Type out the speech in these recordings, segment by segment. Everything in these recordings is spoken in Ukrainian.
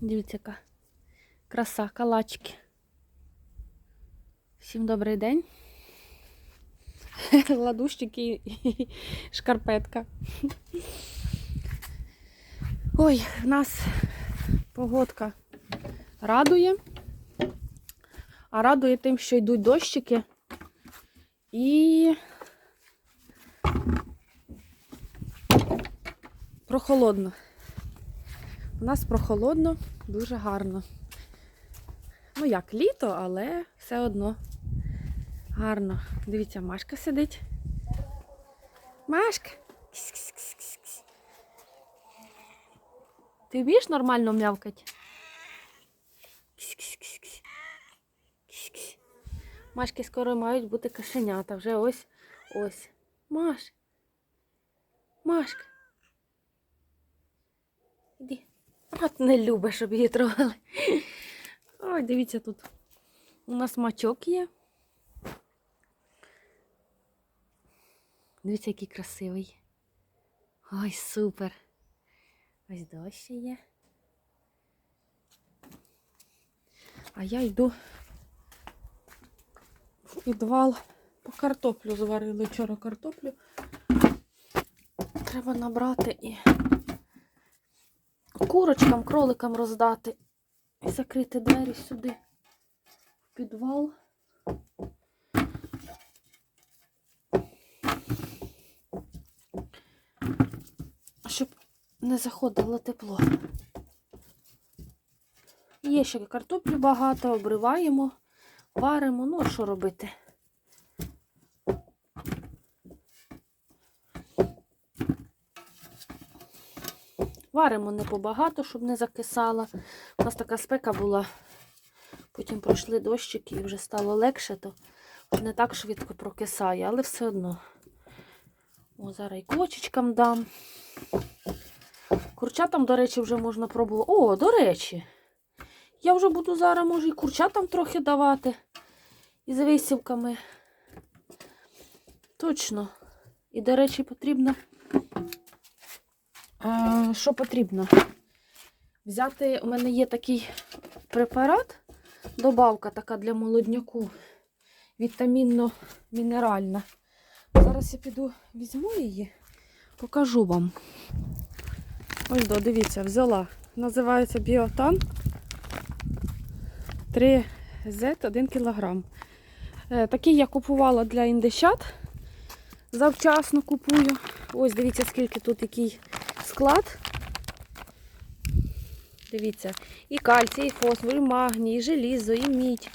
Дивіться, яка краса, калачки. Всім добрий день. Ладущики і шкарпетка. Ой, нас погодка радує. А радує тим, що йдуть дощики. І прохолодно. У нас прохолодно, дуже гарно. Ну як, літо, але все одно гарно. Дивіться, Машка сидить. Машка. Ти вмієш нормально м'явкати? Машки скоро мають бути кошенята. Вже ось ось. Маш. Машка. Іди. От не любить, щоб її трогали. Ой, дивіться тут. У нас мачок є. Дивіться, який красивий. Ой, супер. Ось дощ є. А я йду в підвал по картоплю зварили вчора картоплю. Треба набрати і курочкам, кроликам роздати. І закрити двері сюди в підвал. Щоб не заходило тепло. Є ще картоплі багато, обриваємо, варимо, ну що робити? Варимо не побагато, щоб не закисала. У нас така спека була. Потім пройшли дощики і вже стало легше, то не так швидко прокисає, але все одно. О, зараз і кочечкам дам. Курчатам, до речі, вже можна пробувати. О, до речі, я вже буду зараз, може, і курчатам трохи давати. Із висівками. Точно. І, до речі, потрібно. Що потрібно? Взяти, у мене є такий препарат, добавка така для молодняку, вітамінно-мінеральна. Зараз я піду візьму її, покажу вам. Ось, до, дивіться, взяла. Називається біотан 3Z 1 кг. Такий я купувала для індичат. Завчасно купую. Ось, дивіться, скільки тут який склад. Дивіться, і кальцій, і фосфор, і магній, і желізо, і мідь.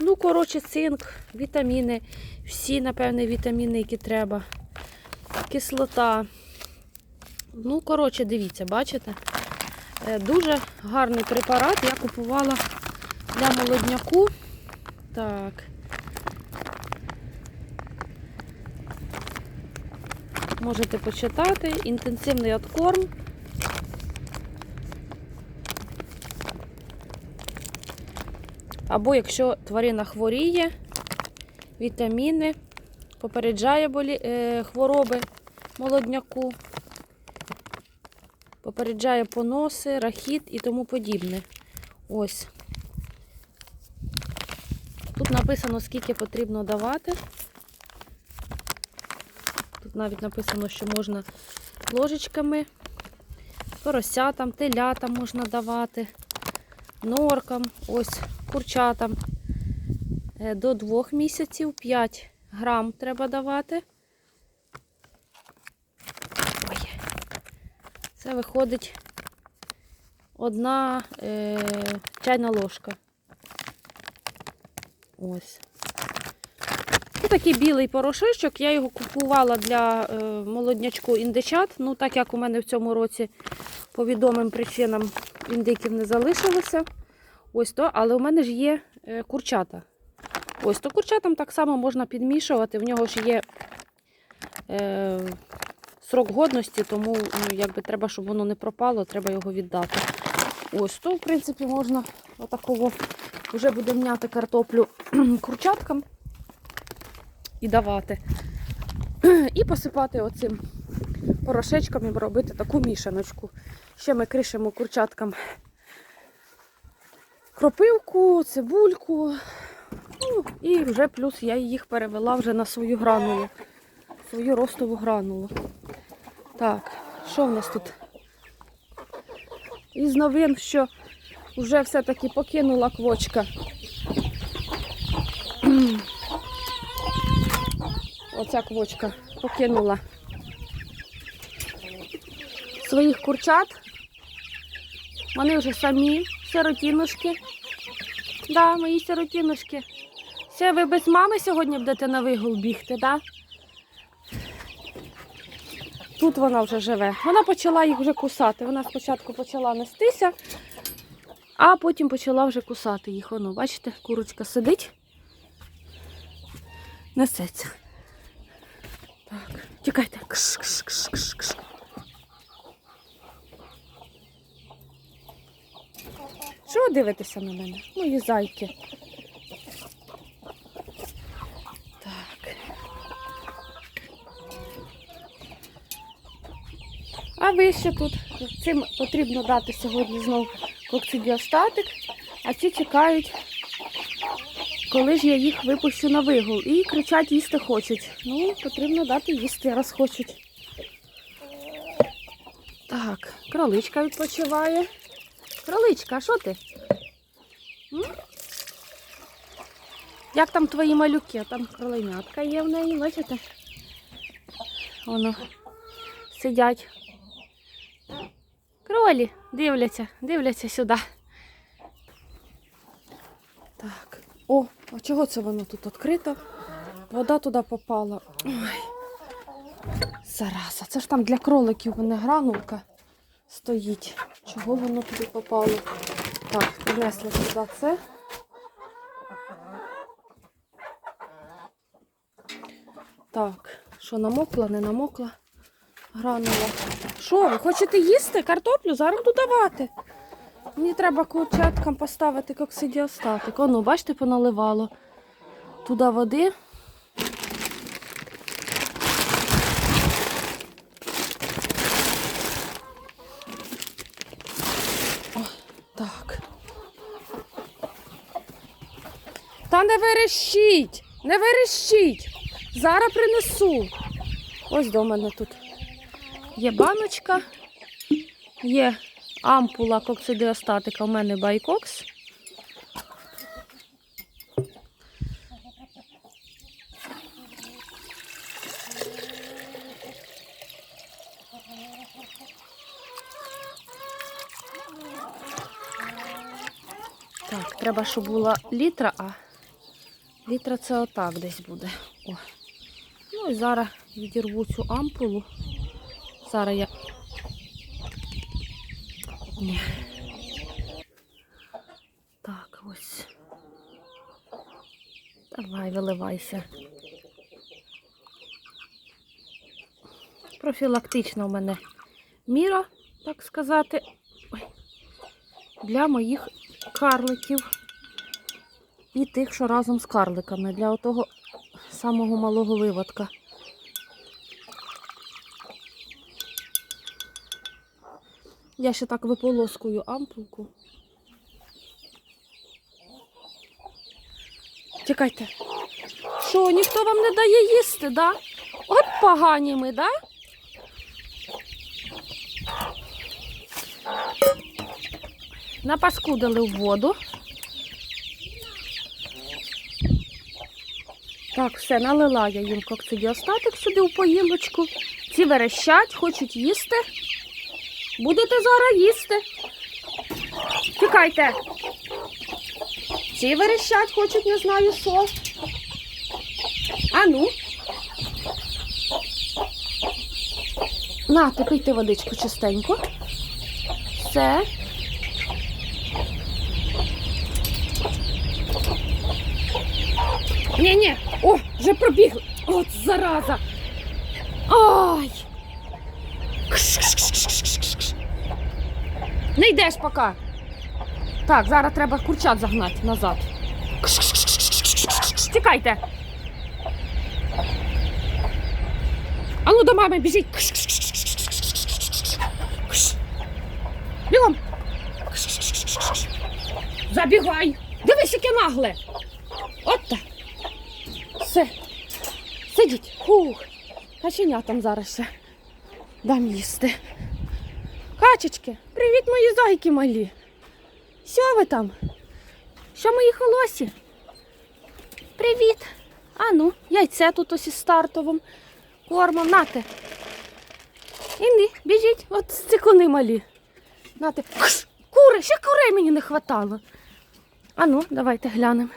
Ну, коротше, цинк, вітаміни, всі, напевне, вітаміни, які треба. Кислота. Ну, коротше, дивіться, бачите? Е, Дуже гарний препарат. Я купувала для молодняку. Так. Можете почитати. Інтенсивний откорм. Або якщо тварина хворіє, вітаміни, попереджає болі, е, хвороби молодняку, попереджає поноси, рахіт і тому подібне. Ось. Тут написано, скільки потрібно давати. Навіть написано, що можна ложечками, поросятам, телятам можна давати, норкам, ось курчатам. Е, До 2 місяців 5 грам треба давати. Ой. Це виходить одна е, чайна ложка. Ось. Такий білий порошочок. Я його купувала для е, молоднячку індичат. Ну, так як у мене в цьому році по відомим причинам індиків не залишилося. Ось то, але у мене ж є е, курчата. Ось то курчатам так само можна підмішувати. В нього ж є е, срок годності, тому ну, якби треба, щоб воно не пропало, треба його віддати. Ось то, в принципі, можна отакого вже буде м'яти картоплю курчаткам і давати. І посипати оцим порошечком і робити таку мішаночку. Ще ми кришимо курчаткам кропивку, цибульку. Ну, і вже плюс я їх перевела вже на свою гранулу, свою ростову гранулу. Так, що в нас тут? Із новин, що вже все-таки покинула квочка. Оця квочка покинула своїх курчат. Вони вже самі сиротінушки. Да, мої сиротінушки. Все, ви без мами сьогодні будете на вигул бігти, да? Тут вона вже живе. Вона почала їх вже кусати. Вона спочатку почала нестися, а потім почала вже кусати їх. Воно, бачите, курочка сидить, несеться. Так, тікайте. Кш, кш, кш, кш, кш. Що ви дивитеся на мене? Мої зайки. Так. А ви ще тут? Цим потрібно дати сьогодні знову кокцидіостатик, а ці чекають, коли ж я їх випущу на вигул. І кричать, їсти хочуть. Ну, потрібно дати їсти, раз хочуть. Так, кроличка відпочиває. Кроличка, а що ти? М? Як там твої малюки? Там кроленятка є в неї, бачите? Воно сидять. Кролі дивляться, дивляться сюди. Так. О, а чого це воно тут відкрито? Вода туди попала. Ой. Зараза, це ж там для кроликів мене гранулка стоїть. Чого воно туди попало? Так, принесли сюди це. Так, що намокла, не намокла. Гранула. Що, ви хочете їсти картоплю? Зараз буду давати. Мені треба курчаткам поставити коксидіостатик. Оно, бачите, поналивало. Туди води. О. Та не верещіть! Не верещіть! Зараз принесу. Ось до мене тут є баночка, є ампула коксидіостатика, у мене байкокс. Так, треба, щоб була літра, а літра це отак десь буде. О. Ну і зараз відірву цю ампулу. Зараз я. Ні. Так, ось. Давай, виливайся. Профілактична у мене міра, так сказати, для моїх карликів і тих, що разом з карликами, для отого самого малого виводка. Я ще так виполоскую ампулку. Чекайте. Що, ніхто вам не дає їсти, да? От погані ми, да? Напаскудили в воду. Так, все, налила я їм кокцидіостатик сюди в поїлочку. Ці верещать, хочуть їсти. Будете зараз їсти. Тікайте. Ці верещать, хочуть, не знаю що. А ну. На, ти пийте водичку чистенько. Все. Ні-ні, о, вже пробігли. От зараза. Ай. Кш-кш-кш-кш-кш-кш. Не йдеш поки. Так, зараз треба курчат загнати назад. Тікайте. А ну до мами біжіть. Бігом. Забігай. Дивись, яке нагле. От так. Все. Сидіть. Фух. Каченятам зараз ще дам їсти. Качечки, привіт, мої зайки малі. Що ви там? Що мої холосі? Привіт. А ну, яйце тут ось із стартовим кормом. Нате. Інди, біжіть, от цикуни малі. Нате. Кури, ще курей мені не хватало. А ну, давайте глянемо.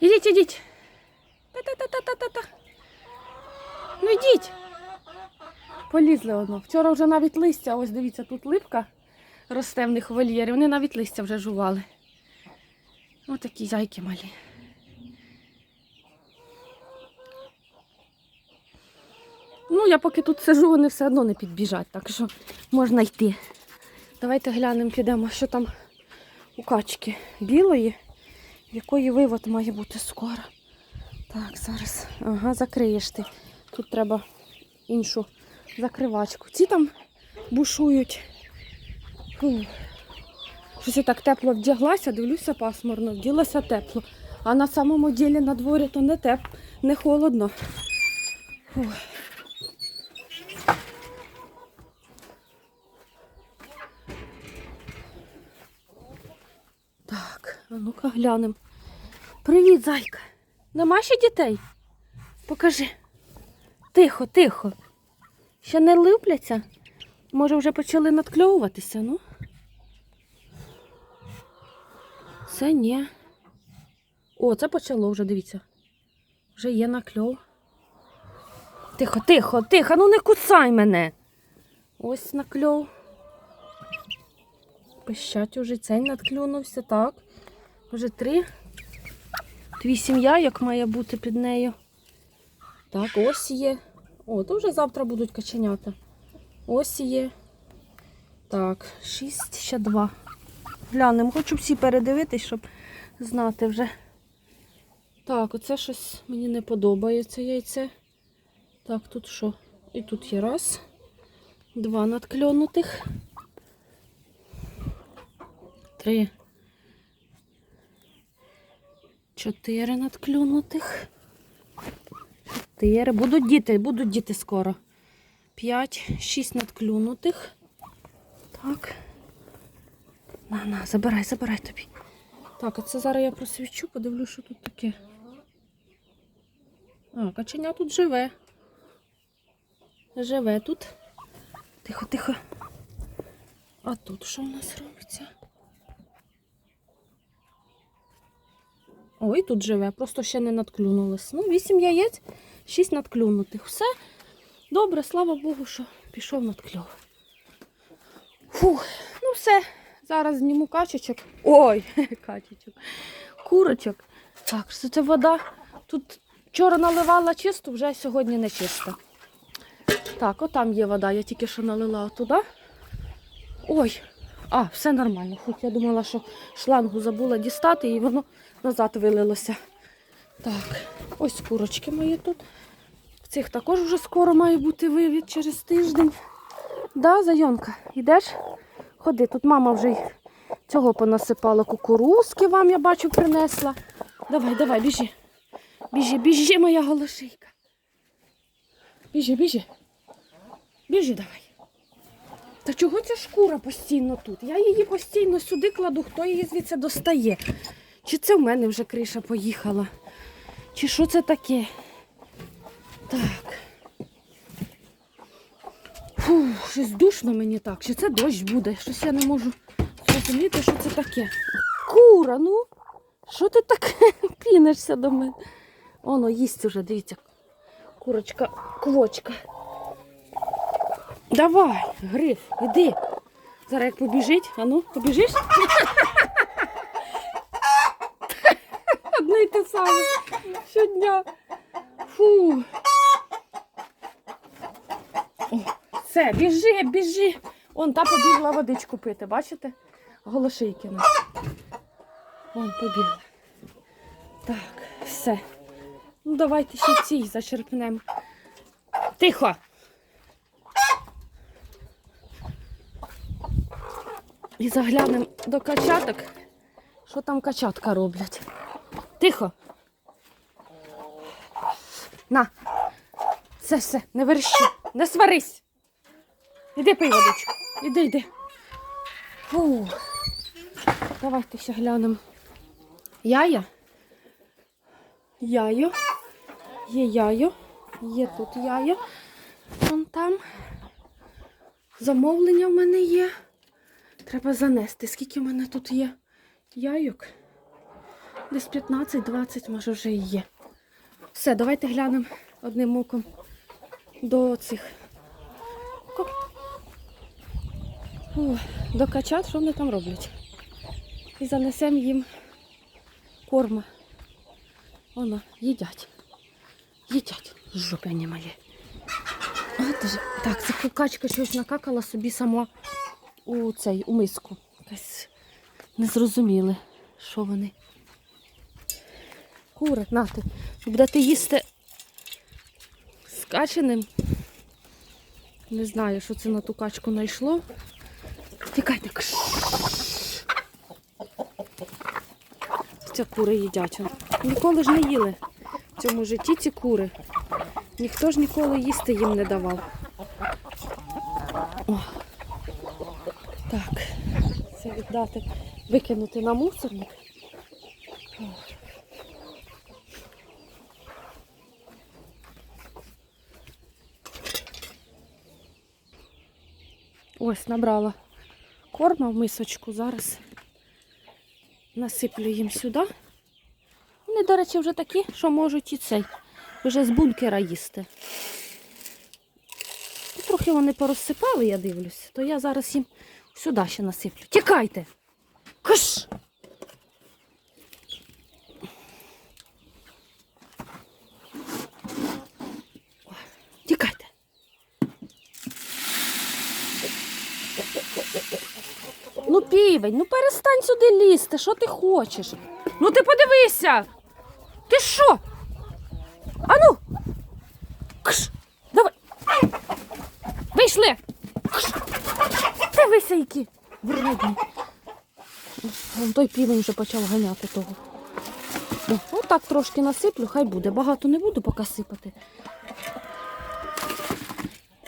Ідіть, ідіть. Та-та-та-та-та-та. Ну йдіть. Полізли одно. Вчора вже навіть листя, ось дивіться, тут липка росте в них в вольєрі. Вони навіть листя вже жували. Ось такі зайки малі. Ну, я поки тут сижу, вони все одно не підбіжать, так що можна йти. Давайте глянемо, підемо, що там у качки білої, в якої вивод має бути скоро. Так, зараз. Ага, закриєш ти. Тут треба іншу закривачку. Ці там бушують. Щось я так тепло вдяглася, дивлюся пасмурно, вділася тепло. А на самому ділі на дворі то не теп, не холодно. Фу. Так, а ну-ка глянемо. Привіт, зайка. Нема ще дітей? Покажи. Тихо, тихо. Ще не липляться? Може, вже почали надкльовуватися, ну? Це ні. О, це почало вже, дивіться. Вже є накльов. Тихо, тихо, тихо, ну не кусай мене. Ось накльов. Пищать уже цей надклюнувся, так. Вже три. Твій сім'я, як має бути під нею. Так, ось є. О, то вже завтра будуть каченята. Ось є. Так, шість, ще два. Глянемо, хочу всі передивитись, щоб знати вже. Так, оце щось мені не подобається яйце. Так, тут що? І тут є раз. Два надкльонутих. Три. Чотири надклюнутих. Чотири. Будуть діти, будуть діти скоро. П'ять, шість надклюнутих. Так. На, на, забирай, забирай тобі. Так, а це зараз я просвічу, подивлюсь, що тут таке. А, каченя тут живе. Живе тут. Тихо, тихо. А тут що у нас робиться? Ой, тут живе, просто ще не надклюнулось. Ну, вісім яєць, шість надклюнутих. Все добре, слава Богу, що пішов надкльов. Фух, ну все. Зараз зніму качечок. Ой, качечок. Курочок. Так, що це вода. Тут вчора наливала чисту, вже сьогодні не чиста. Так, отам є вода, я тільки що налила туди. Ой, а, все нормально. Фух, я думала, що шлангу забула дістати і воно назад вилилося. Так, ось курочки мої тут. В цих також вже скоро має бути вивід через тиждень. Да, Зайонка, йдеш? Ходи, тут мама вже цього понасипала кукурузки вам, я бачу, принесла. Давай, давай, біжи. Біжи, біжи, моя голошийка. Біжи, біжи. Біжи давай. Та чого ця шкура постійно тут? Я її постійно сюди кладу, хто її звідси достає. Чи це в мене вже криша поїхала? Чи що це таке? Так. Фу, щось душно мені так. Чи це дощ буде? Щось я не можу зрозуміти, що це таке. Кура, ну, що ти так пінешся до мене? Воно їсть уже, дивіться. Курочка, квочка. Давай, гриф, іди. Зараз як побіжить, а ну, побіжиш? Щодня. Фу. Все, біжи, біжи. Он та побігла водичку пити, бачите? Голошийкина. Вон побігла. Так, все. Ну, давайте ще цій зачерпнемо. Тихо. І заглянемо до качаток. що там качатка роблять. Тихо. На. Все, все, не верещи, не сварись. Іди пий водичку. Іди, йди. Фу. Давайте ще глянемо. Яя. Яйо. Є яйо. Є тут яйо. Вон там. Замовлення в мене є. Треба занести. Скільки в мене тут є яйок? Десь 15-20, може, вже і є. Все, давайте глянемо одним оком до цих. До качат, що вони там роблять. І занесемо їм корма. Воно, їдять. Їдять. Жопені малі. От же. Так, це кукачка щось накакала собі сама у цей, у миску. Якась незрозуміле, що вони. Кури, нати. Будете їсти скаченим. Не знаю, що це на ту качку знайшло. Тікайте. Це кури їдять. Ніколи ж не їли в цьому житті ці кури. Ніхто ж ніколи їсти їм не давав. О. Так, це віддати, викинути на мусорник. Ось набрала корма в мисочку. Зараз насиплю їм сюди. Вони, до речі, вже такі, що можуть і цей. Вже з бункера їсти. Ну, Трохи вони порозсипали, я дивлюсь, то я зараз їм сюди ще насиплю. Тікайте! Киш! О, Тікайте! Ну, півень, ну перестань сюди лізти, що ти хочеш? Ну ти подивися! Ти що? Ану! Кш! Давай! Вийшли! Кш! Дивися, які вредні. Вон той півень вже почав ганяти того. О, отак трошки насиплю, хай буде. Багато не буду поки сипати.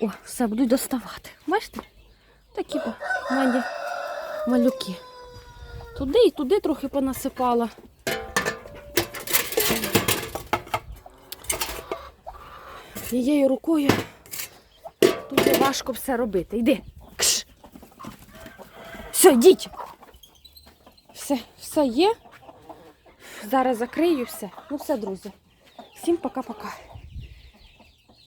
О, все, буду доставати. Бачите? Такі мене малюки. Туди і туди трохи понасипала. Її рукою дуже важко все робити. Йди. Кш. Все, йдіть. Все, все є. Зараз закрию все. Ну все, друзі. Всім пока-пока.